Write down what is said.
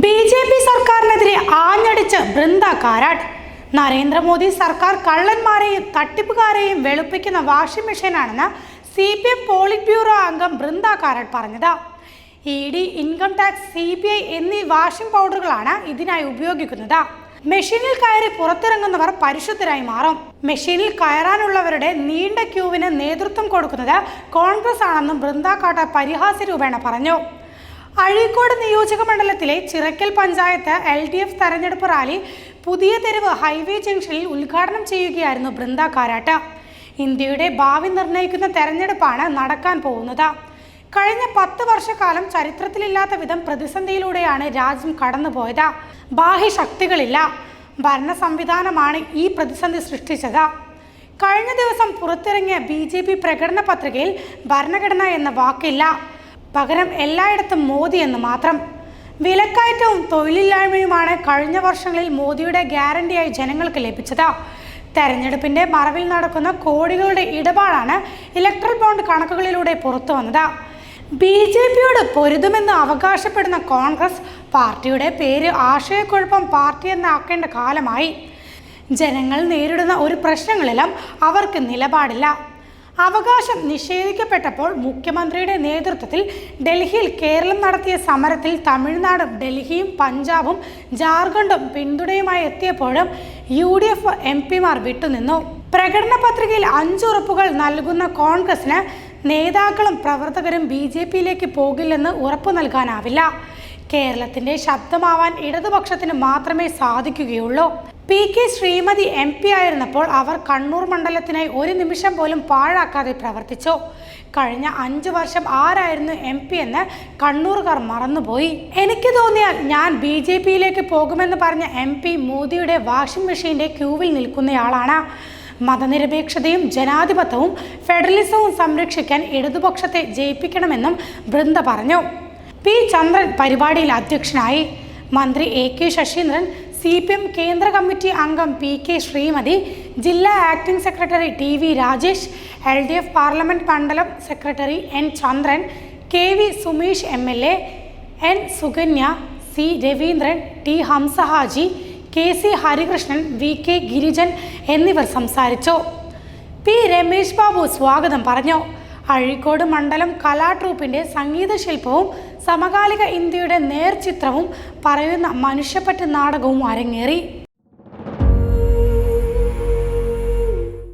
B J P സർക്കാരിനെതിരെ ആഞ്ഞടിച്ച് ബൃന്ദ കാരാട്ട്. നരേന്ദ്രമോദി സർക്കാർ കള്ളന്മാരെയും തട്ടിപ്പുകാരെയും വെളുപ്പിക്കുന്ന washing മെഷീനാണെന്ന് C P M polit bureau അംഗം ബൃന്ദ കാരാട്ട് പറഞ്ഞത്. E D income tax C B I എന്നീ വാഷിംഗ് പൗഡറുകളാണ് ഇതിനായി ഉപയോഗിക്കുന്നത്. മെഷീനിൽ കയറി പുറത്തിറങ്ങുന്നവർ പരിശുദ്ധരായി മാറും. മെഷീനിൽ കയറാനുള്ളവരുടെ നീണ്ട ക്യൂവിന് നേതൃത്വം കൊടുക്കുന്നത് കോൺഗ്രസ് ആണെന്നും ബൃന്ദ കാട്ട പരിഹാസ രൂപേണ പറഞ്ഞു. അഴീക്കോട് നിയോജക മണ്ഡലത്തിലെ Chirakkal panchayat L D F തെരഞ്ഞെടുപ്പ് റാലി പുതിയ തെരുവ് ഹൈവേ ജംഗ്ഷനിൽ ഉദ്ഘാടനം ചെയ്യുകയായിരുന്നു ബൃന്ദ കാരാട്ട്. ഇന്ത്യയുടെ ഭാവി നിർണയിക്കുന്ന തെരഞ്ഞെടുപ്പാണ് നടക്കാൻ പോകുന്നത്. കഴിഞ്ഞ പത്ത് വർഷക്കാലം ചരിത്രത്തിലില്ലാത്ത വിധം പ്രതിസന്ധിയിലൂടെയാണ് രാജ്യം കടന്നുപോയത്. ബാഹ്യശക്തികളില്ല ഭരണ സംവിധാനമാണ് ഈ പ്രതിസന്ധി സൃഷ്ടിച്ചത്. കഴിഞ്ഞ ദിവസം പുറത്തിറങ്ങിയ ബി ജെ പി പ്രകടന പത്രികയിൽ ഭരണഘടന എന്ന വാക്കില്ല. പകരം എല്ലായിടത്തും മോദി എന്ന് മാത്രം. വിലക്കയറ്റവും തൊഴിലില്ലായ്മയുമാണ് കഴിഞ്ഞ വർഷങ്ങളിൽ മോദിയുടെ ഗ്യാരണ്ടിയായി ജനങ്ങൾക്ക് ലഭിച്ചത്. തെരഞ്ഞെടുപ്പിന്റെ മറവിൽ നടക്കുന്ന കോടികളുടെ ഇടപാടാണ് ഇലക്ട്രൽ ബോണ്ട് കണക്കുകളിലൂടെ പുറത്തു വന്നത്. ബി ജെ പിയോട് പൊരുതുമെന്ന് അവകാശപ്പെടുന്ന കോൺഗ്രസ് പാർട്ടിയുടെ പേര് ആശയക്കുഴപ്പം പാർട്ടി എന്നാക്കേണ്ട കാലമായി. ജനങ്ങൾ നേരിടുന്ന ഒരു പ്രശ്നങ്ങളിലും അവർക്ക് നിലപാടില്ല. അവകാശം നിഷേധിക്കപ്പെട്ടപ്പോൾ മുഖ്യമന്ത്രിയുടെ നേതൃത്വത്തിൽ ഡൽഹിയിൽ കേരളം നടത്തിയ സമരത്തിൽ തമിഴ്നാടും ഡൽഹിയും പഞ്ചാബും ജാർഖണ്ഡും പിന്തുണയുമായി എത്തിയപ്പോഴും യു ഡി എഫ് എം പിമാർ വിട്ടുനിന്നു. പ്രകടന പത്രികയിൽ അഞ്ചുറപ്പുകൾ നൽകുന്ന കോൺഗ്രസിന് നേതാക്കളും പ്രവർത്തകരും ബി ജെ പിയിലേക്ക് പോകില്ലെന്ന് ഉറപ്പു നൽകാനാവില്ല. കേരളത്തിന്റെ ശബ്ദമാവാൻ ഇടതുപക്ഷത്തിന് മാത്രമേ സാധിക്കുകയുള്ളൂ. P K Sreemathi M P ആയിരുന്നപ്പോൾ അവർ കണ്ണൂർ മണ്ഡലത്തിനായി ഒരു നിമിഷം പോലും പാഴാക്കാതെ പ്രവർത്തിച്ചു. കഴിഞ്ഞ അഞ്ചു വർഷം ആരായിരുന്നു എം പി എന്ന് കണ്ണൂർകാർ മറന്നുപോയി. എനിക്ക് തോന്നിയാൽ ഞാൻ ബി ജെ പിയിലേക്ക് പോകുമെന്ന് പറഞ്ഞ എം പി മോദിയുടെ വാഷിംഗ് മെഷീന്റെ ക്യൂവിൽ നിൽക്കുന്നയാളാണ്. മതനിരപേക്ഷതയും ജനാധിപത്യവും ഫെഡറലിസവും സംരക്ഷിക്കാൻ ഇടതുപക്ഷത്തെ ജയിപ്പിക്കണമെന്നും ബൃന്ദ പറഞ്ഞു. പി ചന്ദ്രൻ പരിപാടിയിൽ അധ്യക്ഷനായി. മന്ത്രി A K Saseendran C P M കേന്ദ്ര കമ്മിറ്റി അംഗം പി കെ ശ്രീമതി ജില്ലാ acting secretary T V Rajesh L D F parliament മണ്ഡലം secretary N Chandran K V Sumesh M L A N Sukanya C Raveendran T Hamsahaji K C Harikrishnan V K Girijan എന്നിവർ സംസാരിച്ചു. P Ramesh Babu സ്വാഗതം പറഞ്ഞു. അഴീക്കോട് മണ്ഡലം കലാ ട്രൂപ്പിന്റെ സംഗീത ശില്പവും സമകാലിക ഇന്ത്യയുടെ നേർചിത്രവും പറയുന്ന മനുഷ്യപ്പറ്റ് നാടകവും അരങ്ങേറി.